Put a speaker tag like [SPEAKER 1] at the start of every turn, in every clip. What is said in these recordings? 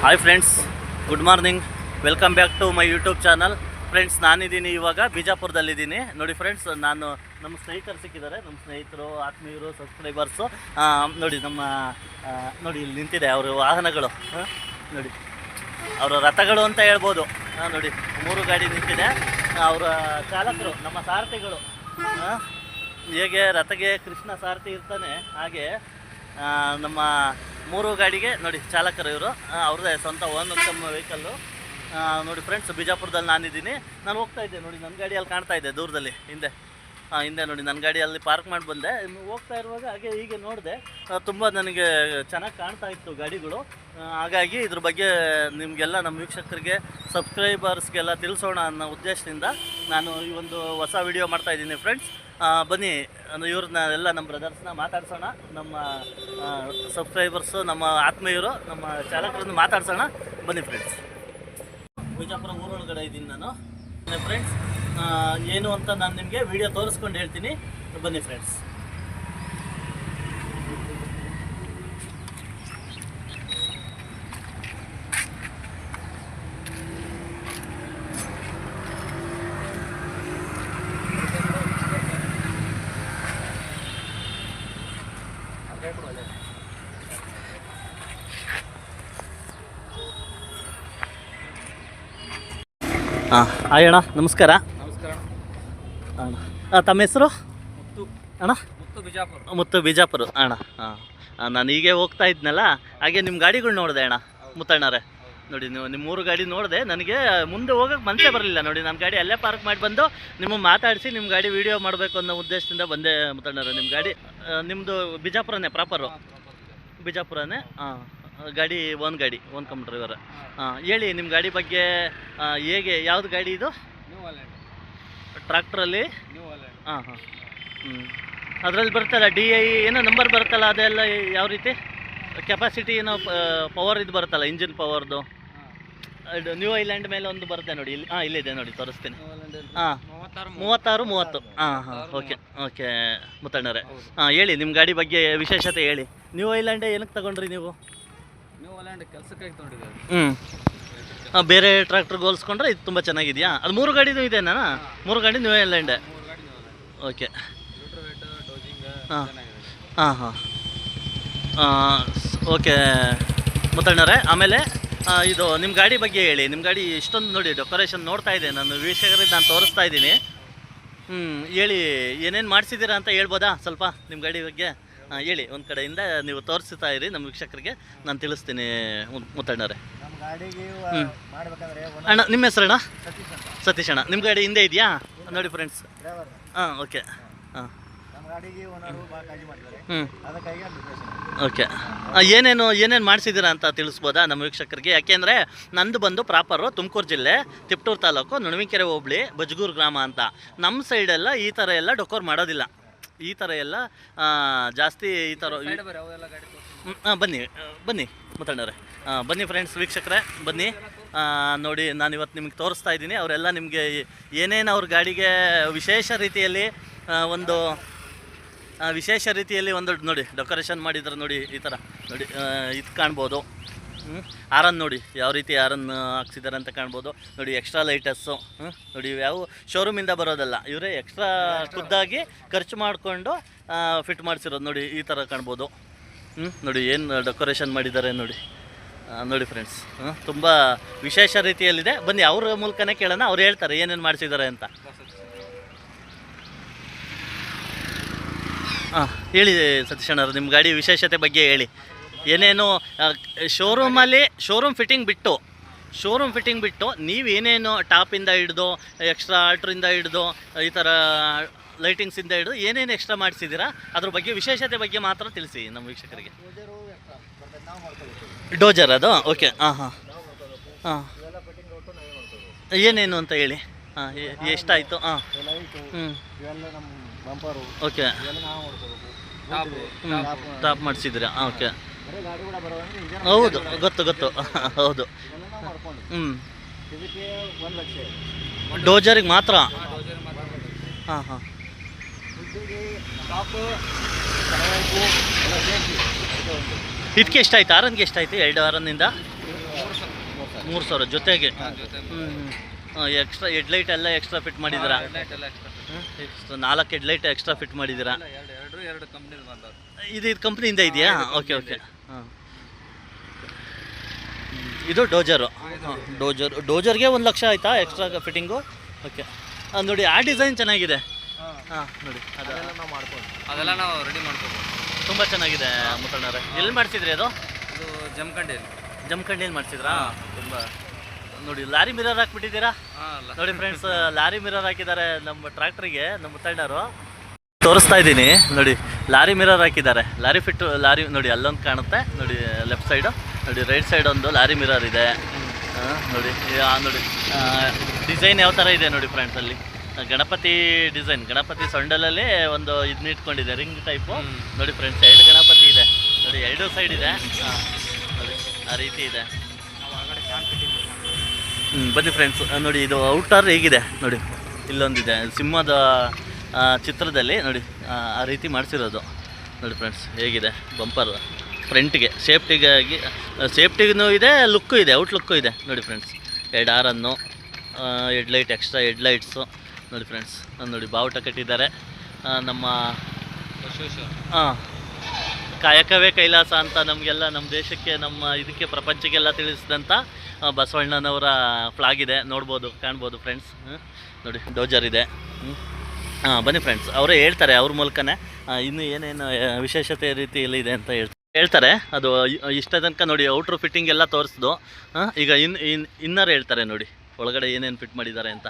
[SPEAKER 1] Hi friends good morning welcome back to my YouTube channel friends ನಾನಿದ್ದೀನಿ ಇವಾಗ ಬಿಜಾಪುರದಲ್ಲಿದ್ದೀನಿ. ನೋಡಿ friends ನಾನು ನಮ್ಮ ಸ್ನೇಹಿತರು ಸಿಕ್ಕಿದ್ದಾರೆ. ನಮ್ಮ ಸ್ನೇಹಿತರು, ಆತ್ಮೀಯರು ಸಬ್ಸ್ಕ್ರೈಬರ್ಸು ನೋಡಿ ನಮ್ಮ ನೋಡಿ ಇಲ್ಲಿ ನಿಂತಿದೆ ಅವರು ವಾಹನಗಳು. ನೋಡಿ. ಅವರ ರಥಗಳು ಅಂತ ಹೇಳ್ಬೋದು. ನೋಡಿ. ಮೂರು ಗಾಡಿ ನಿಂತಿದೆ. ಅವರ ಚಾಲಕರು, ನಮ್ಮ ಸಾರಥಿಗಳು. ಹೇಗೆ ರಥಗೆ ಕೃಷ್ಣ ಸಾರಥಿ ಇರ್ತಾನೆ, ಹಾಗೆ ನಮ್ಮ ಮೂರು ಗಾಡಿಗೆ ನೋಡಿ ಚಾಲಕರು ಇವರು. ಅವ್ರದ್ದೇ ಸ್ವಂತ ಒಂದು ತಮ್ಮ ವೆಹಿಕಲ್ಲು ನೋಡಿ ಫ್ರೆಂಡ್ಸ್ ಬಿಜಾಪುರದಲ್ಲಿ ನಾನಿದ್ದೀನಿ. ನಾನು ಹೋಗ್ತಾ ಇದ್ದೆ ನೋಡಿ ನನ್ನ ಗಾಡಿಯಲ್ಲಿ ಕಾಣ್ತಾ ಇದ್ದೆ ದೂರದಲ್ಲಿ, ಹಿಂದೆ. ಹಿಂದೆ ನೋಡಿ ನನ್ನ ಗಾಡಿಯಲ್ಲಿ ಪಾರ್ಕ್ ಮಾಡಿ ಬಂದೆ. ಹೋಗ್ತಾ ಇರುವಾಗ ಹಾಗೆ ಹೀಗೆ ನೋಡಿದೆ. ತುಂಬ ನನಗೆ ಚೆನ್ನಾಗಿ ಕಾಣ್ತಾ ಇತ್ತು ಗಾಡಿಗಳು. ಹಾಗಾಗಿ ಇದ್ರ ಬಗ್ಗೆ ನಿಮಗೆಲ್ಲ ನಮ್ಮ ವೀಕ್ಷಕರಿಗೆ ಸಬ್ಸ್ಕ್ರೈಬರ್ಸ್ಗೆಲ್ಲ ತಿಳಿಸೋಣ ಅನ್ನೋ ಉದ್ದೇಶದಿಂದ ನಾನು ಈ ಒಂದು ಹೊಸ ವಿಡಿಯೋ ಮಾಡ್ತಾ ಇದ್ದೀನಿ ಫ್ರೆಂಡ್ಸ್ ಬನ್ನಿ ಇವ್ರನ್ನ ಎಲ್ಲ ನಮ್ಮ ಬ್ರದರ್ಸ್ನ ಮಾತಾಡ್ಸೋಣ. ನಮ್ಮ ಸಬ್ಸ್ಕ್ರೈಬರ್ಸು ನಮ್ಮ ಆತ್ಮೀಯರು, ನಮ್ಮ ಚಾಲಕರನ್ನು ಮಾತಾಡ್ಸೋಣ. ಬನ್ನಿ ಫ್ರೆಂಡ್ಸ್ ಬಿಜಾಪುರ ಊರೊಳಗಡೆ ಇದ್ದೀನಿ ನಾನು. ಫ್ರೆಂಡ್ಸ್ ಏನು ಅಂತ ನಾನು ನಿಮಗೆ ವಿಡಿಯೋ ತೋರಿಸ್ಕೊಂಡು ಹೇಳ್ತೀನಿ. ಬನ್ನಿ ಫ್ರೆಂಡ್ಸ್ ಹಾಂ. ಹಾಯ್ ಅಣ್ಣ ನಮಸ್ಕಾರ.
[SPEAKER 2] ನಮಸ್ಕಾರ
[SPEAKER 1] ಅಣ್ಣ. ತಮ್ಮ ಹೆಸರು?
[SPEAKER 2] ಮುತ್ತು.
[SPEAKER 1] ಅಣ್ಣ?
[SPEAKER 2] ಮುತ್ತು ಬಿಜಾಪುರ.
[SPEAKER 1] ಮುತ್ತು ಬಿಜಾಪುರ ಅಣ್ಣ. ಹಾಂ. ನಾನು ಹೀಗೆ ಹೋಗ್ತಾ ಇದ್ನಲ್ಲ ಹಾಗೆ ನಿಮ್ಮ ಗಾಡಿಗಳು ನೋಡಿದೆ ಅಣ್ಣ ಮುತ್ತಣ್ಣರೇ. ನೋಡಿ ನೀವು ನಿಮ್ಮ ಮೂರು ಗಾಡಿ ನೋಡಿದೆ ನನಗೆ ಮುಂದೆ ಹೋಗೋಕೆ ಮನಸ್ಸೇ ಬರಲಿಲ್ಲ. ನೋಡಿ ನನ್ನ ಗಾಡಿ ಅಲ್ಲೇ ಪಾರ್ಕ್ ಮಾಡಿ ಬಂದು ನಿಮ್ಮ ಮಾತಾಡಿಸಿ ನಿಮ್ಮ ಗಾಡಿ ವಿಡಿಯೋ ಮಾಡಬೇಕು ಅನ್ನೋ ಉದ್ದೇಶದಿಂದ ಬಂದೆ ಮುತ್ತಣ್ಣರೇ ನಿಮ್ಮ ಗಾಡಿ. ನಿಮ್ಮದು ಬಿಜಾಪುರನೇ ಪ್ರಾಪರು ಬಿಜಾಪುರನೇ? ಹಾಂ. ಗಾಡಿ ಓನ್ ಗಾಡಿ ಓನ್ ಕಮ್ ಡ್ರೈವರ್ ಹಾಂ. ಹೇಳಿ ನಿಮ್ಮ ಗಾಡಿ ಬಗ್ಗೆ ಹೇಗೆ ಯಾವ್ದು ಗಾಡಿ ಇದು?
[SPEAKER 2] ಟ್ರ್ಯಾಕ್ಟ್ರಲ್ಲಿ
[SPEAKER 1] ಹಾಂ ಹಾಂ. ಹ್ಞೂ ಅದರಲ್ಲಿ ಬರುತ್ತಲ್ಲ ಡಿ ಐ ಏನೋ ನಂಬರ್ ಬರುತ್ತಲ್ಲ ಅದೆಲ್ಲ ಯಾವ ರೀತಿ? ಕೆಪಾಸಿಟಿ ಏನೋ ಪವರ್ ಇದು ಬರುತ್ತಲ್ಲ ಇಂಜಿನ್ ಪವರ್ದು ನ್ಯೂ ಐಲ್ಯಾಂಡ್ ಮೇಲೆ ಒಂದು ಬರುತ್ತೆ ನೋಡಿ ಇಲ್ಲಿ ಹಾಂ ಇಲ್ಲಿದೆ ನೋಡಿ ತೋರಿಸ್ತೀನಿ. ಹಾಂ.
[SPEAKER 2] ಮೂವತ್ತಾರು
[SPEAKER 1] ಮೂವತ್ತು. ಹಾಂ ಹಾಂ ಓಕೆ ಓಕೆ ಮುತ್ತಣ್ಣರೇ. ಹಾಂ ಹೇಳಿ ನಿಮ್ಮ ಗಾಡಿ ಬಗ್ಗೆ ವಿಶೇಷತೆ ಹೇಳಿ. ನ್ಯೂ ಐಲ್ಯಾಂಡೇ ಏನಕ್ಕೆ ತಗೊಂಡ್ರಿ ನೀವು? ಹ್ಞೂ ಬೇರೆ ಟ್ರ್ಯಾಕ್ಟರ್ಗೆ ಹೋಲಿಸ್ಕೊಂಡ್ರೆ ಇದು ತುಂಬ ಚೆನ್ನಾಗಿದೆಯಾ? ಅದು ಮೂರು ಗಾಡಿನೂ ಇದೆನಾ ಮೂರು ಗಾಡಿ ನ್ಯೂ
[SPEAKER 2] ವಾಲೆಂಟ್
[SPEAKER 1] ಓಕೆ ಹಾಂ.
[SPEAKER 2] ಹಾ.
[SPEAKER 1] ಹಾಂ. ಹಾಂ ಓಕೆ ಮುತ್ತಣ್ಣವ್ರೆ ಆಮೇಲೆ ಇದು ನಿಮ್ಮ ಗಾಡಿ ಬಗ್ಗೆ ಹೇಳಿ. ನಿಮ್ಮ ಗಾಡಿ ಇಷ್ಟೊಂದು ನೋಡಿ ಡೆಕೋರೇಷನ್ ನೋಡ್ತಾ ಇದೆ. ನಾನು ವೀಕ್ಷಕರಿಗೆ ನಾನು ತೋರಿಸ್ತಾ ಇದ್ದೀನಿ. ಹ್ಞೂ ಹೇಳಿ ಏನೇನು ಮಾಡಿಸಿದ್ದೀರಾ ಅಂತ ಹೇಳ್ಬೋದಾ ಸ್ವಲ್ಪ ನಿಮ್ಮ ಗಾಡಿ ಬಗ್ಗೆ? ಹಾಂ ಹೇಳಿ ಒಂದು ಕಡೆಯಿಂದ ನೀವು ತೋರಿಸ್ತಾ ಇರಿ ನಮ್ಮ ವೀಕ್ಷಕರಿಗೆ ನಾನು ತಿಳಿಸ್ತೀನಿ ಮುತ್ತಣ್ಣರೇ. ಅಣ್ಣ ನಿಮ್ಮ ಹೆಸರಣ್ಣ
[SPEAKER 2] ಸತೀಶ್
[SPEAKER 1] ಅಣ್ಣ. ನಿಮ್ಮ ಗಾಡಿ ಹಿಂದೆ ಇದೆಯಾ? ನೋಡಿ ಫ್ರೆಂಡ್ಸ್ ಹಾ ಓಕೆ. ಹಾಂ. ಓಕೆ. ಏನೇನು ಏನೇನು ಮಾಡಿಸಿದ್ದೀರಾ ಅಂತ ತಿಳಿಸ್ಬೋದಾ ನಮ್ಮ ವೀಕ್ಷಕರಿಗೆ? ಯಾಕೆಂದರೆ ನಂದು ಬಂದು ಪ್ರಾಪರು ತುಮಕೂರು ಜಿಲ್ಲೆ ತಿಪ್ಟೂರು ತಾಲೂಕು ನುಣವಿಕೆರೆ ಹೋಬಳಿ ಬಜ್ಗೂರು ಗ್ರಾಮ ಅಂತ. ನಮ್ಮ ಸೈಡೆಲ್ಲ ಈ ಥರ ಎಲ್ಲ ಡೊಕೋರ್ ಮಾಡೋದಿಲ್ಲ. ಈ ಥರ ಎಲ್ಲ ಜಾಸ್ತಿ ಈ ಥರ ಬನ್ನಿ ಬನ್ನಿ ಮಾತಾಡೋರೆ ಹಾಂ ಬನ್ನಿ ಫ್ರೆಂಡ್ಸ್ ವೀಕ್ಷಕರೇ ಬನ್ನಿ. ನೋಡಿ ನಾನು ಇವತ್ತು ನಿಮಗೆ ತೋರಿಸ್ತಾ ಇದ್ದೀನಿ. ಅವರೆಲ್ಲ ನಿಮಗೆ ಏನೇನು ಅವ್ರ ಗಾಡಿಗೆ ವಿಶೇಷ ರೀತಿಯಲ್ಲಿ ಒಂದು ವಿಶೇಷ ರೀತಿಯಲ್ಲಿ ಒಂದು ನೋಡಿ ಡೆಕೋರೇಷನ್ ಮಾಡಿದ್ರೆ ನೋಡಿ ಈ ಥರ ನೋಡಿ ಇದು ಕಾಣ್ಬೋದು? ಆರನ್ ನೋಡಿ, ಯಾವ ರೀತಿ ಆರನ್ ಹಾಕ್ಸಿದ್ದಾರೆ ಅಂತ ಕಾಣ್ಬೋದು. ನೋಡಿ ಎಕ್ಸ್ಟ್ರಾ ಲೈಟಸ್ಸು ನೋಡಿ, ಯಾವ? ಶೋರೂಮಿಂದ ಬರೋದಲ್ಲ, ಇವರೇ ಎಕ್ಸ್ಟ್ರಾ ಖುದ್ದಾಗಿ ಖರ್ಚು ಮಾಡಿಕೊಂಡು ಫಿಟ್ ಮಾಡಿಸಿರೋದು. ನೋಡಿ, ಈ ಥರ ಕಾಣ್ಬೋದು. ಹ್ಞೂ ನೋಡಿ, ಏನು ಡೆಕೋರೇಷನ್ ಮಾಡಿದ್ದಾರೆ ನೋಡಿ. ನೋಡಿ ಫ್ರೆಂಡ್ಸ್ ತುಂಬ ವಿಶೇಷ ರೀತಿಯಲ್ಲಿದೆ. ಬನ್ನಿ, ಅವ್ರ ಮೂಲಕನೇ ಕೇಳೋಣ, ಅವ್ರು ಹೇಳ್ತಾರೆ ಏನೇನು ಮಾಡಿಸಿದ್ದಾರೆ ಅಂತ. ಹಾಂ ಹೇಳಿ ಸತೀಶ್ ನಿಮ್ಮ ಗಾಡಿ ವಿಶೇಷತೆ ಬಗ್ಗೆ ಹೇಳಿ. ಏನೇನು ಶೋರೂಮಲ್ಲಿ ಶೋರೂಮ್ ಫಿಟ್ಟಿಂಗ್ ಬಿಟ್ಟು ಶೋರೂಮ್ ಫಿಟ್ಟಿಂಗ್ ಬಿಟ್ಟು ನೀವೇನೇನು ಟಾಪಿಂದ ಹಿಡಿದು ಎಕ್ಸ್ಟ್ರಾ ಆಲ್ಟ್ರಿಂದ ಹಿಡಿದು ಈ ಥರ ಲೈಟಿಂಗ್ಸಿಂದ ಹಿಡಿದು ಏನೇನು ಎಕ್ಸ್ಟ್ರಾ ಮಾಡಿಸಿದ್ದೀರಾ ಅದ್ರ ಬಗ್ಗೆ ವಿಶೇಷತೆ ಬಗ್ಗೆ ಮಾತ್ರ ತಿಳಿಸಿ ನಮ್ಮ ವೀಕ್ಷಕರಿಗೆ.
[SPEAKER 2] ಡೋಜರು ನಾವು
[SPEAKER 1] ಅದು? ಓಕೆ ಹಾಂ ಹಾಂ. ಹಾಂ
[SPEAKER 2] ನಾವೇ
[SPEAKER 1] ಏನೇನು ಅಂತ ಹೇಳಿ. ಹಾಂ ಎಷ್ಟಾಯಿತು? ಹಾಂ ಹ್ಞೂ ಓಕೆ
[SPEAKER 2] ನಾವು
[SPEAKER 1] ಟಾಪ್ ಮಾಡಿಸಿದ್ದೀರಾ? ಓಕೆ ಹೌದು ಗೊತ್ತು ಗೊತ್ತು. ಹೌದು. ಹ್ಞೂ ಡೋಜರಿಗೆ ಮಾತ್ರ? ಹಾಂ ಹಾಂ
[SPEAKER 2] ಎಷ್ಟು
[SPEAKER 1] ಇದಕ್ಕೆ ಎಷ್ಟಾಯ್ತು? ಆರನ್ಗೆ ಎಷ್ಟಾಯ್ತು? ಎರಡು ಆರನ್ನಿಂದ?
[SPEAKER 2] ಮೂರು
[SPEAKER 1] ಸಾವಿರ. ಜೊತೆಗೆ?
[SPEAKER 3] ಹ್ಞೂ
[SPEAKER 1] ಹ್ಞೂ ಎಕ್ಸ್ಟ್ರಾ ಹೆಡ್ಲೈಟ್ ಎಲ್ಲ ಎಕ್ಸ್ಟ್ರಾ ಫಿಟ್ ಮಾಡಿದ್ದೀರಾ
[SPEAKER 3] ನಾಲ್ಕು ಎಡ್ ಎಕ್ಸ್ಟ್ರಾ
[SPEAKER 1] ಎಕ್ಸ್ಟ್ರಾ ನಾಲ್ಕು ಹೆಡ್ಲೈಟ್ ಎಕ್ಸ್ಟ್ರಾ ಫಿಟ್ ಮಾಡಿದ್ದೀರಾ ಇದು ಇದು ಕಂಪ್ನಿಯಿಂದ ಇದೆಯಾ? Okay okay. ಹಾಂ. ಇದು ಡೋಜರು. ಡೋಜರ್. ಡೋಜರ್ಗೆ ಒಂದು ಲಕ್ಷ ಆಯಿತಾ ಎಕ್ಸ್ಟ್ರಾ ಫಿಟ್ಟಿಂಗು ಓಕೆ ನೋಡಿ ಆ ಡಿಸೈನ್ ಚೆನ್ನಾಗಿದೆ. ಹಾಂ. ನೋಡಿ ಅದು.
[SPEAKER 2] ಅದೆಲ್ಲ ನಾವು ಮಾಡ್ಕೊಂಡು
[SPEAKER 3] ಅದೆಲ್ಲ ನಾವು ರೆಡಿ ಮಾಡ್ಕೋಬೋದು
[SPEAKER 1] ತುಂಬ ಚೆನ್ನಾಗಿದೆ ಮುತ್ತಣ್ಣವ್ರೆ ಎಲ್ಲಿ ಮಾಡಿಸಿದ್ರಿ ಅದು?
[SPEAKER 3] ಇದು ಜಮಖಂಡಿಯಲ್ಲಿ.
[SPEAKER 1] ಜಮಖಂಡಿಯಲ್ಲಿ ಮಾಡಿಸಿದ್ರಾ? ತುಂಬ. ನೋಡಿ ಲಾರಿ ಮಿರರ್ ಹಾಕ್ಬಿಟ್ಟಿದ್ದೀರಾ?
[SPEAKER 3] ಹಾಂ
[SPEAKER 1] ನೋಡಿ ಫ್ರೆಂಡ್ಸ್ ಲಾರಿ ಮಿರರ್ ಹಾಕಿದ್ದಾರೆ ನಮ್ಮ ಟ್ರ್ಯಾಕ್ಟ್ರಿಗೆ ನಮ್ಮ ಮುತ್ತಣ್ಣರು ತೋರಿಸ್ತಾ ಇದ್ದೀನಿ. ನೋಡಿ ಲಾರಿ ಮಿರರ್ ಹಾಕಿದ್ದಾರೆ. ಲಾರಿ ಫಿಟ್ ಲಾರಿ ನೋಡಿ ಅಲ್ಲೊಂದು ಕಾಣುತ್ತೆ. ನೋಡಿ ಲೆಫ್ಟ್ ಸೈಡು. ನೋಡಿ ರೈಟ್ ಸೈಡ್ ಒಂದು ಲಾರಿ ಮಿರರ್ ಇದೆ. ನೋಡಿ ನೋಡಿ. ಡಿಸೈನ್ ಯಾವ ಥರ ಇದೆ ನೋಡಿ ಫ್ರೆಂಡ್ಸಲ್ಲಿ ಗಣಪತಿ ಡಿಸೈನ್. ಗಣಪತಿ ಸೊಂಡಲಲ್ಲಿ ಒಂದು ಇದನ್ನ ಇಟ್ಕೊಂಡಿದೆ ರಿಂಗ್ ಟೈಪು. ನೋಡಿ ಫ್ರೆಂಡ್ಸ್ ಎರಡು ಗಣಪತಿ ಇದೆ. ನೋಡಿ ಎರಡು ಸೈಡ್ ಇದೆ. ನೋಡಿ ಆ ರೀತಿ ಇದೆ. ಹ್ಞೂ ಬನ್ನಿ ಫ್ರೆಂಡ್ಸ್. ನೋಡಿ ಇದು ಔಟರ್ ಹೇಗಿದೆ. ನೋಡಿ ಇಲ್ಲೊಂದಿದೆ. ಸಿಂಹದ ಚಿತ್ರದಲ್ಲಿ ನೋಡಿ ಆ, ರೀತಿ ಮಾಡಿಸಿರೋದು. ನೋಡಿ ಫ್ರೆಂಡ್ಸ್ ಹೇಗಿದೆ? ಬಂಪರ್ ಫ್ರಂಟ್ಗೆ ಸೇಫ್ಟಿಗಾಗಿ ಸೇಫ್ಟಿಗೂ ಇದೆ ಲುಕ್ಕು ಇದೆ ಔಟ್ ಲುಕ್ಕು ಇದೆ. ನೋಡಿ ಫ್ರೆಂಡ್ಸ್ ಎರಡು ಆರನ್ನು ಹೆಡ್ಲೈಟ್ ಎಕ್ಸ್ಟ್ರಾ ಹೆಡ್ಲೈಟ್ಸು ನೋಡಿ ಫ್ರೆಂಡ್ಸ್ ನೋಡಿ ಬಾವುಟ ಕಟ್ಟಿದ್ದಾರೆ. ನಮ್ಮ ಹಾಂ ಕಾಯಕವೇ ಕೈಲಾಸ ಅಂತ ನಮಗೆಲ್ಲ ನಮ್ಮ ದೇಶಕ್ಕೆ ನಮ್ಮ ಇದಕ್ಕೆ ಪ್ರಪಂಚಕ್ಕೆಲ್ಲ ತಿಳಿಸಿದಂಥ ಬಸವಣ್ಣನವರ ಫ್ಲಾಗ್ ಇದೆ. ನೋಡ್ಬೋದು ಕಾಣ್ಬೋದು ಫ್ರೆಂಡ್ಸ್ ನೋಡಿ ಡೋಜರ್ ಇದೆ. ಹಾಂ ಬನ್ನಿ ಫ್ರೆಂಡ್ಸ್ ಅವರೇ ಹೇಳ್ತಾರೆ ಅವ್ರ ಮೂಲಕನೇ. ಇನ್ನು ಏನೇನು ವಿಶೇಷತೆ ರೀತಿಯಲ್ಲಿ ಇದೆ ಅಂತ ಹೇಳ್ತಾರೆ. ಹೇಳ್ತಾರೆ ಅದು ಇಷ್ಟ ತನಕ ನೋಡಿ ಔಟ್ರ್ ಫಿಟ್ಟಿಂಗ್ ಎಲ್ಲ ತೋರಿಸ್ದು. ಹಾಂ ಈಗ ಇನ್ ಇನ್ ಇನ್ನರ್ ಹೇಳ್ತಾರೆ ನೋಡಿ ಒಳಗಡೆ ಏನೇನು ಫಿಟ್ ಮಾಡಿದ್ದಾರೆ ಅಂತ.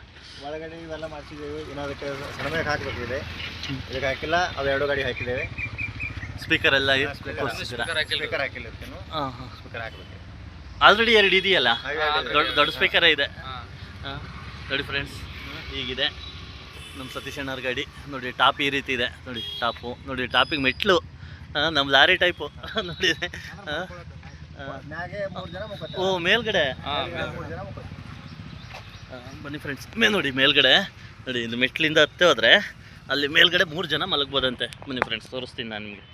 [SPEAKER 2] ಒಳಗಡೆ ಇವೆಲ್ಲ ಮಾಡಿಸಿದ್ದೇವೆ. ಇನ್ನು ಅದಕ್ಕೆ ಸಣ್ಣದಾಗಿ ಹಾಕಬೇಕಿದೆ. ಇದಕ್ಕೆ ಹಾಕಿಲ್ಲ ಅದು ಎರಡು ಗಾಡಿ ಹಾಕಿದ್ದೇವೆ.
[SPEAKER 1] ಸ್ಪೀಕರ್ ಎಲ್ಲ.
[SPEAKER 2] ಸ್ಪೀಕರ್ ಹಾಕಿಲ್ಲ.
[SPEAKER 1] ಹಾಂ ಹಾಂ.
[SPEAKER 2] ಸ್ಪೀಕರ್ ಹಾಕಬೇಕು.
[SPEAKER 1] ಆಲ್ರೆಡಿ ಎರಡು ಇದೆಯಲ್ಲ? ದೊಡ್ಡ ದೊಡ್ಡ ಸ್ಪೀಕರೇ ಇದೆ. ನೋಡಿ ಫ್ರೆಂಡ್ಸ್ ಹೀಗಿದೆ. ನಮ್ಮ ಸತೀಶ್ ಅಣ್ಣವ್ರ ಗಾಡಿ. ನೋಡಿ ಟಾಪ್ ಈ ರೀತಿ ಇದೆ. ನೋಡಿ ಟಾಪು. ನೋಡಿ ಟಾಪಿಗೆ ಮೆಟ್ಲು. ಹಾಂ ನಮ್ಮ ಲಾರಿ ಟೈಪು ನೋಡಿ. ಓ ಮೇಲ್ಗಡೆ. ಬನ್ನಿ ಫ್ರೆಂಡ್ಸ್ ಮೇ ನೋಡಿ ಮೇಲ್ಗಡೆ. ನೋಡಿ ಇದು ಮೆಟ್ಲಿಂದ ಹತ್ತೆ ಹೋದರೆ ಅಲ್ಲಿ ಮೇಲ್ಗಡೆ ಮೂರು ಜನ ಮಲಗ್ಬೋದಂತೆ. ಬನ್ನಿ ಫ್ರೆಂಡ್ಸ್ ತೋರಿಸ್ತೀನಿ ನಾನು ನಿಮಗೆ.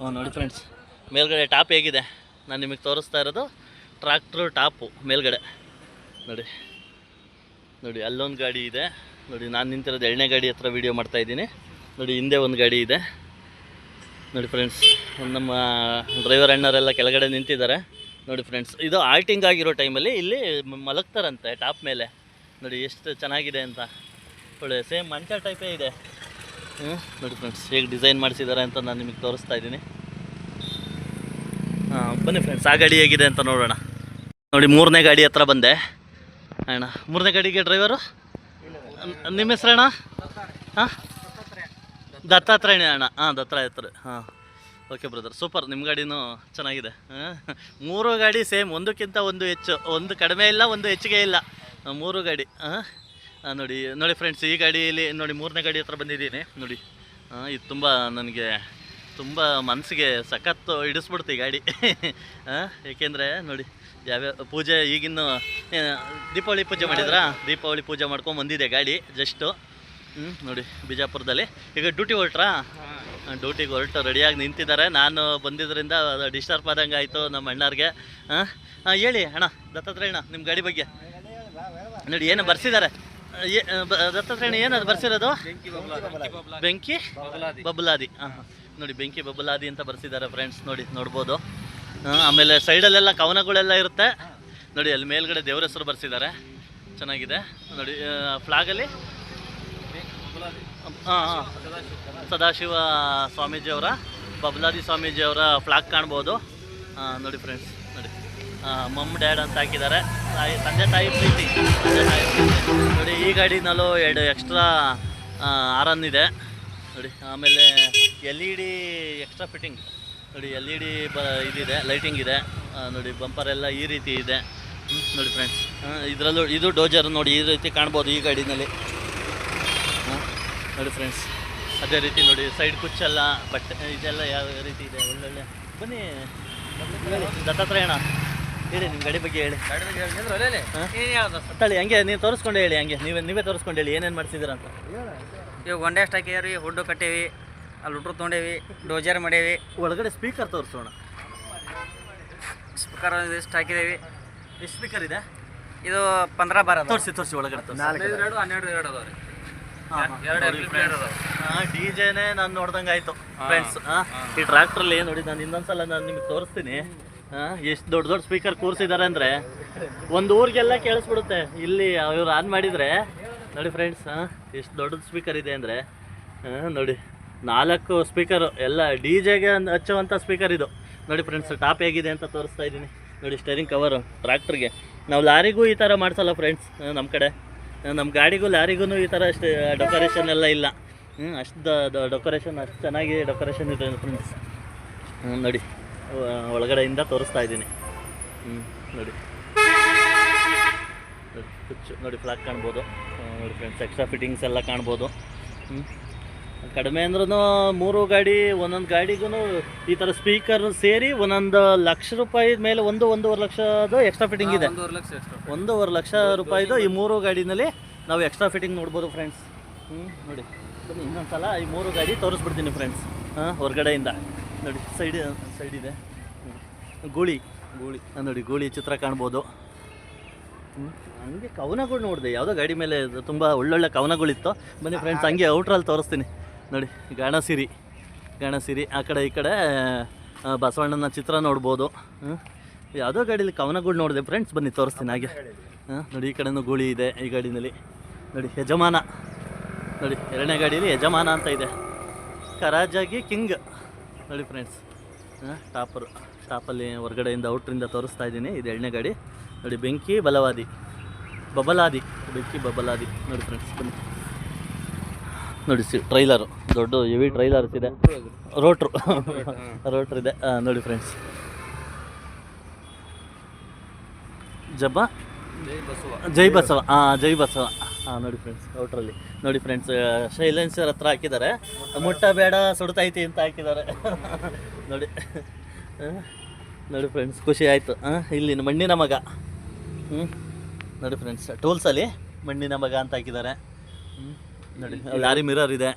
[SPEAKER 1] ಹಾಂ ನೋಡಿ ಫ್ರೆಂಡ್ಸ್ ಮೇಲ್ಗಡೆ ಟಾಪ್ ಹೇಗಿದೆ? ನಾನು ನಿಮಗೆ ತೋರಿಸ್ತಾ ಇರೋದು ಟ್ರ್ಯಾಕ್ಟ್ರು ಟಾಪು ಮೇಲ್ಗಡೆ. ನೋಡಿ. ನೋಡಿ, ಅಲ್ಲೊಂದು ಗಾಡಿ ಇದೆ. ನೋಡಿ, ನಾನು ನಿಂತಿರೋದು ಎಣ್ಣೆ ಗಾಡಿ ಹತ್ರ ವೀಡಿಯೋ ಮಾಡ್ತಾ ಇದ್ದೀನಿ. ನೋಡಿ, ಹಿಂದೆ ಒಂದು ಗಾಡಿ ಇದೆ. ನೋಡಿ ಫ್ರೆಂಡ್ಸ್ ನಮ್ಮ ಡ್ರೈವರ್ ಅಣ್ಣರೆಲ್ಲ ಕೆಳಗಡೆ ನಿಂತಿದ್ದಾರೆ. ನೋಡಿ ಫ್ರೆಂಡ್ಸ್ ಇದು ಆಲ್ಟಿಂಗ್ ಆಗಿರೋ ಟೈಮಲ್ಲಿ ಇಲ್ಲಿ ಮಲಗ್ತಾರಂತೆ ಟಾಪ್ ಮೇಲೆ. ನೋಡಿ, ಎಷ್ಟು ಚೆನ್ನಾಗಿದೆ ಅಂತ. ಒಳ್ಳೆ ಸೇಮ್ ಮಂಚ ಟೈಪೇ ಇದೆ. ಹ್ಞೂ ನೋಡಿ ಫ್ರೆಂಡ್ಸ್ ಹೇಗೆ ಡಿಸೈನ್ ಮಾಡಿಸಿದ್ದಾರೆ ಅಂತ ನಾನು ನಿಮಗೆ ತೋರಿಸ್ತಾ ಇದ್ದೀನಿ. ಹಾಂ, ಬನ್ನಿ ಫ್ರೆಂಡ್ಸ್ ಆ ಗಾಡಿ ಹೇಗಿದೆ ಅಂತ ನೋಡೋಣ. ನೋಡಿ, ಮೂರನೇ ಗಾಡಿ ಹತ್ರ ಬಂದೆ. ಅಣ್ಣ, ಮೂರನೇ ಗಾಡಿಗೆ ಡ್ರೈವರು ನಿಮ್ಮ ಹೆಸ್ರಣ್ಣ ಹಾಂ? ದತ್ತಾತ್ರೇಯ ಅಣ್ಣ. ಹಾಂ, ದತ್ತಾತ್ರೇಯ. ಹಾಂ. ಓಕೆ ಬ್ರದರ್ ಸೂಪರ್ ನಿಮ್ಮ ಗಾಡಿನೂ ಚೆನ್ನಾಗಿದೆ. ಹಾಂ? ಮೂರು ಗಾಡಿ ಸೇಮ್ ಒಂದಕ್ಕಿಂತ ಒಂದು ಹೆಚ್ಚು. ಒಂದು ಕಡಿಮೆ ಇಲ್ಲ, ಒಂದು ಹೆಚ್ಚಿಗೆ ಇಲ್ಲ. ಮೂರು ಗಾಡಿ. ಹಾಂ? ನೋಡಿ ನೋಡಿ ಫ್ರೆಂಡ್ಸ್ ಈ ಗಾಡಿಯಲ್ಲಿ ನೋಡಿ, ಮೂರನೇ ಗಾಡಿ ಹತ್ರ ಬಂದಿದ್ದೀನಿ. ನೋಡಿ. ಇದು ತುಂಬ ನನಗೆ ತುಂಬ ಮನಸ್ಸಿಗೆ ಸಖತ್ತು ಹಿಡಿಸ್ಬಿಡ್ತು ಈ ಗಾಡಿ. ಹಾಂ ಏಕೆಂದರೆ ನೋಡಿ ಯಾವ್ಯಾವ ಪೂಜೆ ಈಗಿನ್ನು ದೀಪಾವಳಿ ಪೂಜೆ ಮಾಡಿದ್ರಾ? ದೀಪಾವಳಿ ಪೂಜೆ ಮಾಡ್ಕೊಂಡು ಬಂದಿದೆ ಗಾಡಿ ಜಸ್ಟು ನೋಡಿ, ಬಿಜಾಪುರದಲ್ಲಿ. ಈಗ ಡ್ಯೂಟಿ ಹೊರಟ್ರಾ? ಡ್ಯೂಟಿಗೆ ಹೊರಟು ರೆಡಿಯಾಗಿ ನಿಂತಿದ್ದಾರೆ. ನಾನು ಬಂದಿದ್ದರಿಂದ ಡಿಸ್ಟರ್ಬ್ ಆದಂಗೆ ಆಯಿತು ನಮ್ಮ ಅಣ್ಣವ್ರಿಗೆ ಹಾಂ ಹಾಂ ಹೇಳಿ ಅಣ್ಣ, ದತ್ತಾತ್ರೇಯಣ್ಣ ನಿಮ್ಮ ಗಾಡಿ ಬಗ್ಗೆ. ನೋಡಿ, ಏನು ಬರ್ಸಿದ್ದಾರೆ? ದತ್ತಾತ್ರೇಯಣ್ಣ, ಏನದು ಬರ್ಸಿರೋದು?
[SPEAKER 3] ಬೆಂಕಿ? ಬಬ್ಲ
[SPEAKER 1] ಬೆಂಕಿ
[SPEAKER 3] ಬಬಲಾದಿ.
[SPEAKER 1] ಹಾಂ ನೋಡಿ, ಬೆಂಕಿ ಬಬಲಾದಿ ಅಂತ ಬರ್ಸಿದ್ದಾರೆ ಫ್ರೆಂಡ್ಸ್ ನೋಡಿ, ನೋಡ್ಬೋದು. ಆಮೇಲೆ ಸೈಡಲ್ಲೆಲ್ಲ ಕವನಗಳೆಲ್ಲ ಇರುತ್ತೆ. ನೋಡಿ, ಅಲ್ಲಿ ಮೇಲ್ಗಡೆ ದೇವ್ರ ಹೆಸರು ಬರ್ಸಿದ್ದಾರೆ. ಚೆನ್ನಾಗಿದೆ. ನೋಡಿ ಫ್ಲಾಗಲ್ಲಿ? ಹಾಂ ಹಾಂ. ಸದಾಶಿವ ಸ್ವಾಮೀಜಿಯವರ, ಬಬಲಾದಿ ಸ್ವಾಮೀಜಿಯವರ ಫ್ಲಾಗ್ ಕಾಣ್ಬೋದು. ನೋಡಿ ಫ್ರೆಂಡ್ಸ್ ಮಮ್, ಡ್ಯಾಡ್ ಅಂತ ಹಾಕಿದ್ದಾರೆ. ತಾಯಿ, ತಂದೆ ತಾಯಿ ಪ್ರೀತಿ. ತಂದೆ ತಾಯಿ ನೋಡಿ, ಈ ಗಾಡಿನಲ್ಲೂ ಎರಡು ಎಕ್ಸ್ಟ್ರಾ ಆರನ್ ಇದೆ. ನೋಡಿ, ಆಮೇಲೆ L E D extra fitting ನೋಡಿ ಎಲ್ ಇ ಡಿ ಬ, ಇದಿದೆ ಲೈಟಿಂಗ್ ಇದೆ. ನೋಡಿ ಬಂಪರ್ ಎಲ್ಲ ಈ ರೀತಿ ಇದೆ. ನೋಡಿ ಫ್ರೆಂಡ್ಸ್ ಇದರಲ್ಲೂ ಇದು ಡೋಜರ್ ನೋಡಿ, ಈ ರೀತಿ ಕಾಣ್ಬೋದು ಈ ಗಾಡಿನಲ್ಲಿ. ನೋಡಿ ಫ್ರೆಂಡ್ಸ್ ಅದೇ ರೀತಿ ನೋಡಿ ಸೈಡ್ ಕುಚ್ಚೆಲ್ಲ, ಬಟ್ಟೆ, ಇದೆಲ್ಲ ಯಾವ ರೀತಿ ಇದೆ? ಒಳ್ಳೊಳ್ಳೆ. ಬನ್ನಿ. ದತ್ತಾತ್ರೇಯಣ ಹೇಳಿ ನಿಮ್ಮ ಗಾಡಿ ಬಗ್ಗೆ ಹೇಳಿ.
[SPEAKER 3] ಗಾಡಿ ಬಗ್ಗೆ ಹೇಳಿದ್ರೆ ಒಳ್ಳೆ ಏನು ಹೇಳ್ದ
[SPEAKER 1] ತಳಿ ಹಂಗೆ ನೀವು ತೋರಿಸ್ಕೊಂಡು ಹೇಳಿ ಹಂಗೆ. ನೀವೇ ನೀವೇ ತೋರಿಸ್ಕೊಂಡು ಹೇಳಿ ಏನೇನು ಮಾಡ್ಸಿದ್ದೀರ ಅಂತ.
[SPEAKER 3] ಇವಾಗ ಒಂದೇ ಅಷ್ಟು ಹಾಕಿದ್ರಿ ಹುಡ್ಡು ಕಟ್ಟೇವಿ ಅಲ್ಲಿ ಹುಡ್ರು ತೊಗೊಂಡೇವಿ ಡೋಜರ್ ಮಾಡೇವಿ.
[SPEAKER 1] ಒಳಗಡೆ ಸ್ಪೀಕರ್ ತೋರಿಸೋಣ.
[SPEAKER 3] ಸ್ಪೀಕರ್ ಇಷ್ಟು ಹಾಕಿದೇವಿ.
[SPEAKER 1] ಎಷ್ಟು ಸ್ಪೀಕರ್ ಇದೆ?
[SPEAKER 3] ಇದು ಪಂದ್ರ ಬಾರ
[SPEAKER 1] ತೋರಿಸಿ ತೋರಿಸಿ ಒಳಗಡೆ
[SPEAKER 3] ಎರಡು ಹನ್ನೆರಡು ಎರಡು ಅದಾವ್ರಿ. ರೀ
[SPEAKER 1] ಹಾಂ.
[SPEAKER 3] ಎರಡು
[SPEAKER 1] ಡಿ ಜೆನೇ ನಾನು ನೋಡ್ದಂಗೆ ಆಯಿತು
[SPEAKER 3] ಹಾ.
[SPEAKER 1] ಫ್ರೆಂಡ್ಸ್ ಈ ಟ್ರ್ಯಾಕ್ಟ್ರಲ್ಲಿ ನೋಡಿ ನಾನು ಇನ್ನೊಂದ್ಸಲ ನಾನು ನಿಮ್ಗೆ ತೋರಿಸ್ತೀನಿ. ಎಷ್ಟು ದೊಡ್ಡ ದೊಡ್ಡ ಸ್ಪೀಕರ್ ಕೂರಿಸಿದ್ದಾರೆ ಅಂದರೆ ಒಂದು ಊರಿಗೆಲ್ಲ ಕೇಳಿಸ್ಬಿಡುತ್ತೆ. ಇಲ್ಲಿ ಇವ್ರು ಆನ್ ಮಾಡಿದರೆ, ನೋಡಿ ಫ್ರೆಂಡ್ಸ್ ಎಷ್ಟು ದೊಡ್ಡದು ಸ್ಪೀಕರ್ ಇದೆ ಅಂದರೆ ನೋಡಿ, ನಾಲ್ಕು ಸ್ಪೀಕರು ಎಲ್ಲ ಡಿ ಜೆಗೆ ಹಚ್ಚುವಂಥ ಸ್ಪೀಕರ್ ಇದು. ನೋಡಿ ಫ್ರೆಂಡ್ಸ್ ಟಾಪ್ ಹೇಗಿದೆ ಅಂತ ತೋರಿಸ್ತಾ ಇದ್ದೀನಿ. ನೋಡಿ ಸ್ಟೇರಿಂಗ್ ಕವರು ಟ್ರ್ಯಾಕ್ಟ್ರಿಗೆ ನಾವು ಲಾರಿಗೂ ಈ ಥರ ಮಾಡಿಸಲ್ಲ ಫ್ರೆಂಡ್ಸ್ ನಮ್ಮ ಕಡೆ. ನಮ್ಮ ಗಾಡಿಗೂ ಲಾರಿಗೂ ಈ ಥರ ಅಷ್ಟು ಡೆಕೋರೇಷನ್ ಎಲ್ಲ ಇಲ್ಲ. ಹ್ಞೂ ಅಷ್ಟು ಡೆಕೋರೇಷನ್ ಅಷ್ಟು ಚೆನ್ನಾಗಿ ಡೆಕೋರೇಷನ್ ಇದೆ ಫ್ರೆಂಡ್ಸ್ ನೋಡಿ. ಒಳಗಡೆಯಿಂದ ತೋರಿಸ್ತಾ ಇದ್ದೀನಿ. ಹ್ಞೂ ನೋಡಿ. ಹುಚ್ಚು. ಕುಚ್ಚು ನೋಡಿ ಫ್ಲಾಕ್ ಕಾಣ್ಬೋದು. ನೋಡಿ ಫ್ರೆಂಡ್ಸ್ ಎಕ್ಸ್ಟ್ರಾ ಫಿಟ್ಟಿಂಗ್ಸ್ ಎಲ್ಲ ಕಾಣ್ಬೋದು. ಹ್ಞೂ ಕಡಿಮೆ ಅಂದ್ರೂ ಮೂರು ಗಾಡಿ ಒಂದೊಂದು ಗಾಡಿಗೂ ಈ ಥರ ಸ್ಪೀಕರ್ ಸೇರಿ ಒಂದೊಂದು ಲಕ್ಷ ರೂಪಾಯಿ ಮೇಲೆ ಒಂದು ಒಂದೂವರೆ ಲಕ್ಷದ ಎಕ್ಸ್ಟ್ರಾ ಫಿಟ್ಟಿಂಗ್ ಇದೆ.
[SPEAKER 3] ಒಂದೂವರೆ ಲಕ್ಷ
[SPEAKER 1] ರೂಪಾಯಿದು ಈ ಮೂರು ಗಾಡಿನಲ್ಲಿ ನಾವು ಎಕ್ಸ್ಟ್ರಾ ಫಿಟ್ಟಿಂಗ್ ನೋಡ್ಬೋದು ಫ್ರೆಂಡ್ಸ್ ಹ್ಞೂ ನೋಡಿ. ಇನ್ನೊಂದು ಸಲ ಈ ಮೂರು ಗಾಡಿ ತೋರಿಸ್ಬಿಡ್ತೀನಿ ಫ್ರೆಂಡ್ಸ್ ಹಾಂ ಹೊರಗಡೆಯಿಂದ. ನೋಡಿ ಸೈಡ್ ಸೈಡ್ ಇದೆ. ಗೂಳಿ. ಗೂಳಿ. ನೋಡಿ ಗೂಳಿ ಚಿತ್ರ ಕಾಣ್ಬೋದು. ಹಂಗೆ ಕವನಗಳು ನೋಡಿದೆ. ಯಾವುದೋ ಗಾಡಿ ಮೇಲೆ ತುಂಬ ಒಳ್ಳೊಳ್ಳೆ ಕವನಗಳಿತ್ತು. ಬನ್ನಿ ಫ್ರೆಂಡ್ಸ್ ಹಂಗೆ ಔಟ್ರಲ್ಲಿ ತೋರಿಸ್ತೀನಿ. ನೋಡಿ ಗಾಣಸಿರಿ. ಗಾಣಸಿರಿ ಆ ಕಡೆ ಈ ಕಡೆ ಬಸವಣ್ಣನ ಚಿತ್ರ ನೋಡ್ಬೋದು. ಯಾವುದೋ ಗಾಡೀಲಿ ಕವನಗಳು ನೋಡಿದೆ. ಫ್ರೆಂಡ್ಸ್ ಬನ್ನಿ ತೋರಿಸ್ತೀನಿ ಹಾಗೆ. ಹಾಂ ನೋಡಿ ಈ ಕಡೆನೂ ಗೂಳಿ ಇದೆ ಈ ಗಾಡಿನಲ್ಲಿ. ನೋಡಿ ಯಜಮಾನ. ನೋಡಿ ಎರಡನೇ ಗಾಡೀಲಿ ಯಜಮಾನ ಅಂತ ಇದೆ. ಕರಾಜಾಗಿ ಕಿಂಗ್. ನೋಡಿ ಫ್ರೆಂಡ್ಸ್ ಟಾಪರ್ ಟಾಪರು ಟಾಪಲ್ಲಿ ಹೊರಗಡೆಯಿಂದ ಔಟ್ರಿಂದ ತೋರಿಸ್ತಾ ಇದ್ದೀನಿ. ಇದು ಎಣ್ಣೆ ಗಾಡಿ. ನೋಡಿ ಬೆಂಕಿ ಬಲವಾದಿ. ಬಬಲಾದಿ. ಬೆಂಕಿ ಬಬಲಾದಿ. ನೋಡಿ ಫ್ರೆಂಡ್ಸ್ ಬನ್ನಿ. ನೋಡಿ ಸಿ ಟ್ರೈಲರು ದೊಡ್ಡ ಹೆವಿ ಟ್ರೈಲರ್ಸ್ ಇದೆ. ರೋಟ್ರು ರೋಟ್ರ್ ಇದೆ. ನೋಡಿ ಫ್ರೆಂಡ್ಸ್ ಜಬ್ಬ?
[SPEAKER 3] ಜೈ ಬಸವ.
[SPEAKER 1] ಜೈ ಬಸವ. ಹಾಂ ಜೈ ಬಸವ. ಹಾಂ ನೋಡಿ ಫ್ರೆಂಡ್ಸ್ ಔಟ್ರಲ್ಲಿ ನೋಡಿ ಫ್ರೆಂಡ್ಸ್ ಶೈಲೆನ್ಸರ್ ಹತ್ರ ಹಾಕಿದ್ದಾರೆ. ಮುಟ್ಟ ಬೇಡ ಸುಡ್ತೈತಿ ಅಂತ ಹಾಕಿದ್ದಾರೆ. ನೋಡಿ ನೋಡಿ ಫ್ರೆಂಡ್ಸ್ ಖುಷಿ ಆಯಿತು. ಹಾಂ ಇಲ್ಲಿ ಮಣ್ಣಿನ ಮಗ. ಹ್ಞೂ ನೋಡಿ ಫ್ರೆಂಡ್ಸ್ ಟೂಲ್ಸಲ್ಲಿ ಮಣ್ಣಿನ ಮಗ ಅಂತ ಹಾಕಿದ್ದಾರೆ. ಹ್ಞೂ ನೋಡಿ ಲಾರಿ ಮಿರರ್ ಇದೆ?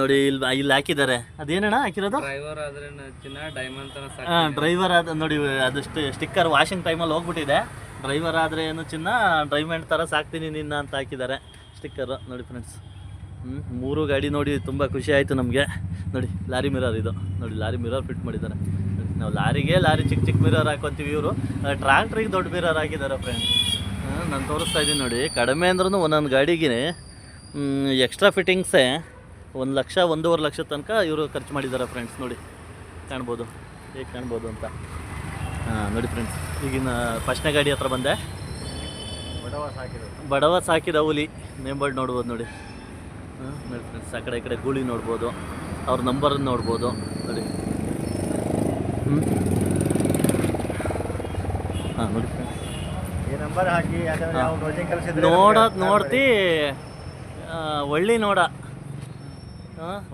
[SPEAKER 1] ನೋಡಿ ಇಲ್ಲಿ ಇಲ್ಲಿ ಹಾಕಿದ್ದಾರೆ. ಅದೇನಣ್ಣ ಹಾಕಿರೋದು?
[SPEAKER 3] ಡ್ರೈವರ್ ಆದ್ರೆ ಡೈಮಂಡ್
[SPEAKER 1] ಡ್ರೈವರ್ ಆದ ನೋಡಿ ಅದು ಸ್ಟಿಕ್ಕರ್ ವಾಷಿಂಗ್ ಟೈಮಲ್ಲಿ ಹೋಗ್ಬಿಟ್ಟಿದೆ. ಡ್ರೈವರ್ ಆದರೆ ಏನು ಚಿನ್ನ ಡ್ರೈವ್ಮೆಂಟ್ ಥರ ಸಾಕ್ತೀನಿ ನಿನ್ನ ಅಂತ ಹಾಕಿದ್ದಾರೆ. ಸ್ಟಿಕ್ಕರು ನೋಡಿ ಫ್ರೆಂಡ್ಸ್ ಹ್ಞೂ ಮೂರು ಗಾಡಿ ನೋಡಿ ತುಂಬ ಖುಷಿ ಆಯಿತು ನಮಗೆ. ನೋಡಿ, ಲಾರಿ ಮಿರರ್ ಇದು. ನೋಡಿ, ಲಾರಿ ಮಿರರ್ ಫಿಟ್ ಮಾಡಿದ್ದಾರೆ. ನಾವು ಲಾರಿಗೆ ಲಾರಿ ಚಿಕ್ಕ ಚಿಕ್ಕ ಮಿರರ್ ಹಾಕೊತೀವಿ ಇವರು. ಟ್ರ್ಯಾಕ್ಟ್ರಿಗೆ ದೊಡ್ಡ ಮಿರರ್ ಹಾಕಿದ್ದಾರೆ ಫ್ರೆಂಡ್ಸ್ ನಾನು ತೋರಿಸ್ತಾ ಇದ್ದೀನಿ ನೋಡಿ. ಕಡಿಮೆ ಅಂದ್ರೂ ಒಂದೊಂದು ಗಾಡಿಗೆ ಎಕ್ಸ್ಟ್ರಾ ಫಿಟ್ಟಿಂಗ್ಸೇ ಒಂದು ಲಕ್ಷ, ಒಂದೂವರೆ ಲಕ್ಷ ತನಕ ಇವರು ಖರ್ಚು ಮಾಡಿದ್ದಾರೆ ಫ್ರೆಂಡ್ಸ್ ನೋಡಿ, ಕಾಣ್ಬೋದು. ಹೇಗೆ ಕಾಣ್ಬೋದು ಅಂತ. ಹಾಂ ನೋಡಿ ಫ್ರೆಂಡ್ಸ್ ಈಗಿನ ಫಸ್ಟ್ನೇ ಗಾಡಿ ಹತ್ರ ಬಂದೆ.
[SPEAKER 2] ಬಡವ ಸಾಕಿದ
[SPEAKER 1] ಬಡವ ಸಾಕಿದ ಹುಲಿ ನೇಮ್ ಬೋರ್ಡ್ ನೋಡ್ಬೋದು ನೋಡಿ. ಹಾಂ ನೋಡಿ ಫ್ರೆಂಡ್ಸ್ ಆ ಕಡೆ ಈ ಕಡೆ ಗೂಳಿ ನೋಡ್ಬೋದು. ಅವ್ರ ನಂಬರನ್ನು ನೋಡ್ಬೋದು ನೋಡಿ. ಹ್ಞೂ ಹಾಂ ನೋಡಿ ಫ್ರೆಂಡ್ಸ್ ನೋಡೋದು ನೋಡ್ತಿ ಒಳ್ಳೆ ನೋಡ.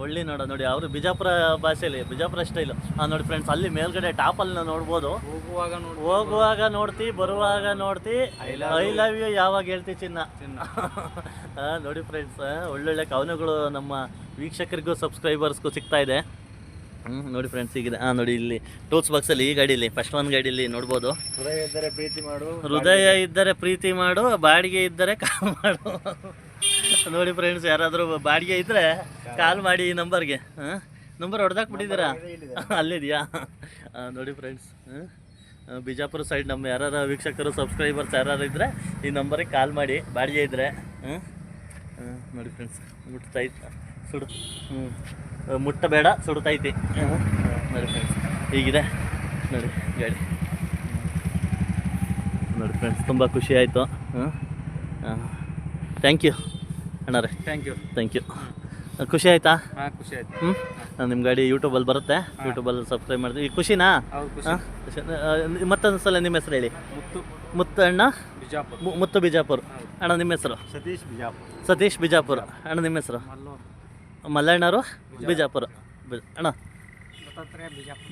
[SPEAKER 1] ಒಳ್ಳಿ ನೋಡ ನೋಡಿ ಅವರು ಬಿಜಾಪುರ ಭಾಷೆಯಲ್ಲಿ ಬಿಜಾಪುರ ಸ್ಟೈಲ್ ಆ ನೋಡಿ ಫ್ರೆಂಡ್ಸ್ ಅಲ್ಲಿ ಮೇಲ್ಗಡೆ ಟಾಪ್ ಅಲ್ಲಿ ನೋಡ್ಬೋದು.
[SPEAKER 3] ಹೋಗುವಾಗ
[SPEAKER 1] ಹೋಗುವಾಗ ನೋಡ್ತಿ ಬರುವಾಗ ನೋಡ್ತಿ. ಐ ಲವ್ ಯು ಯಾವಾಗ ಹೇಳ್ತಿ ಚಿನ್ನ?
[SPEAKER 3] ಚಿನ್ನ.
[SPEAKER 1] ನೋಡಿ ಫ್ರೆಂಡ್ಸ್ ಒಳ್ಳೊಳ್ಳೆ ಕವನಗಳು ನಮ್ಮ ವೀಕ್ಷಕರಿಗೂ ಸಬ್ಸ್ಕ್ರೈಬರ್ಸ್ಗೂ ಸಿಗ್ತಾ ಇದೆ. ಹ್ಞೂ ನೋಡಿ ಫ್ರೆಂಡ್ಸ್ ಈಗಿದೆ ಹಾಂ ನೋಡಿ ಇಲ್ಲಿ ಟೂಲ್ಸ್ ಬಾಕ್ಸಲ್ಲಿ ಈ ಗಾಡೀಲಿ ಫಸ್ಟ್ ಒನ್ ಗಾಡೀಲಿ ನೋಡ್ಬೋದು.
[SPEAKER 2] ಹೃದಯ ಇದ್ದರೆ ಪ್ರೀತಿ ಮಾಡು
[SPEAKER 1] ಹೃದಯ ಇದ್ದರೆ ಪ್ರೀತಿ ಮಾಡು ಬಾಡಿಗೆ ಇದ್ದರೆ ಕಾಲ್ ಮಾಡು. ನೋಡಿ ಫ್ರೆಂಡ್ಸ್ ಯಾರಾದರೂ ಬಾಡಿಗೆ ಇದ್ದರೆ ಕಾಲ್ ಮಾಡಿ ಈ ನಂಬರ್ಗೆ ಹಾಂ? ನಂಬರ್ ಹೊಡೆದಾಕ್ಬಿಟ್ಟಿದ್ದೀರಾ? ಅಲ್ಲಿದೆಯಾ? ಹಾಂ ನೋಡಿ ಫ್ರೆಂಡ್ಸ್ ಬಿಜಾಪುರ ಸೈಡ್ ನಮ್ಮ ಯಾರು ವೀಕ್ಷಕರು ಸಬ್ಸ್ಕ್ರೈಬರ್ಸ್ ಯಾರು ಇದ್ದರೆ ಈ ನಂಬರಿಗೆ ಕಾಲ್ ಮಾಡಿ ಬಾಡಿಗೆ ಇದ್ದರೆ ಹಾಂ? ನೋಡಿ ಫ್ರೆಂಡ್ಸ್ ಮುಟ್ತೈತೆ. ಸುಡು ಹ್ಞೂ ಮುಟ್ಟಬೇಡ ಸುಡ್ತೈತಿ. ನೋಡಿ ಫ್ರೆಂಡ್ಸ್ ಹೀಗಿದೆ. ನೋಡಿ ಗಾಡಿ. ನೋಡಿ ಫ್ರೆಂಡ್ಸ್ ತುಂಬ ಖುಷಿ ಆಯಿತು. ಹಾಂ? ಥ್ಯಾಂಕ್ ಯು ಅಣ್ಣಾರೆ
[SPEAKER 3] ಥ್ಯಾಂಕ್ ಯು
[SPEAKER 1] ಥ್ಯಾಂಕ್ ಯು ಖುಷಿ ಆಯ್ತಾ?
[SPEAKER 3] ಹಾಂ ಖುಷಿ ಆಯ್ತು.
[SPEAKER 1] ಹ್ಞೂ ನಿಮ್ಮ ಗಾಡಿ ಯೂಟ್ಯೂಬಲ್ಲಿ ಬರುತ್ತೆ. ಯೂಟ್ಯೂಬಲ್ಲಿ ಸಬ್ಸ್ಕ್ರೈಬ್ ಮಾಡಿದ್ವಿ ಈ ಖುಷಿನಾ?
[SPEAKER 3] ಹೌದು ಖುಷಿ.
[SPEAKER 1] ಹಾಂ? ಮತ್ತೊಂದು ಸಲ ನಿಮ್ಮ ಹೆಸರು ಹೇಳಿ.
[SPEAKER 3] ಮುತ್ತು.
[SPEAKER 1] ಮುತ್ತು ಅಣ್ಣ?
[SPEAKER 3] ಬಿಜಾಪುರ.
[SPEAKER 1] ಮುತ್ತು ಬಿಜಾಪುರ. ಅಣ್ಣ ನಿಮ್ಮ ಹೆಸರು?
[SPEAKER 2] ಸತೀಶ್ ಬಿಜಾಪುರ.
[SPEAKER 1] ಸತೀಶ್ ಬಿಜಾಪುರ. ಅಣ್ಣ ನಿಮ್ಮ ಹೆಸರು? ಮಲ್ಲಣ್ಣರು? ಬಿಜಾಪುರ. ಅಣ್ಣ.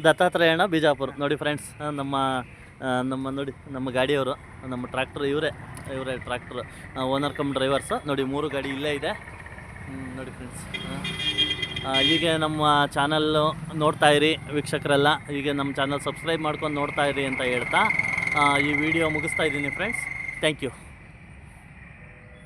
[SPEAKER 3] ದತ್ತಾತ್ರೇಯ
[SPEAKER 1] ಅಣ್ಣ ಬಿಜಾಪುರ್. ನೋಡಿ ಫ್ರೆಂಡ್ಸ್ ನಮ್ಮ ನಮ್ಮ ನೋಡಿ, ನಮ್ಮ ಗಾಡಿಯವರು, ನಮ್ಮ ಟ್ರ್ಯಾಕ್ಟರ್ ಇವರೇ ಇವರೇ ಟ್ರ್ಯಾಕ್ಟರ್ ಓನರ್ ಕಮ್ ಡ್ರೈವರ್ಸು ನೋಡಿ, ಮೂರು ಗಾಡಿ ಇಲ್ಲೇ ಇದೆ. ನೋಡಿ ಫ್ರೆಂಡ್ಸ್ ಹೀಗೆ ನಮ್ಮ ಚಾನಲ್ಲು ನೋಡ್ತಾ ವೀಕ್ಷಕರೆಲ್ಲ. ಹೀಗೆ ನಮ್ಮ ಚಾನಲ್ ಸಬ್ಸ್ಕ್ರೈಬ್ ಮಾಡ್ಕೊಂಡು ನೋಡ್ತಾ ಅಂತ ಹೇಳ್ತಾ ಈ ವಿಡಿಯೋ ಮುಗಿಸ್ತಾ ಇದ್ದೀನಿ ಫ್ರೆಂಡ್ಸ್ ಥ್ಯಾಂಕ್ ಯು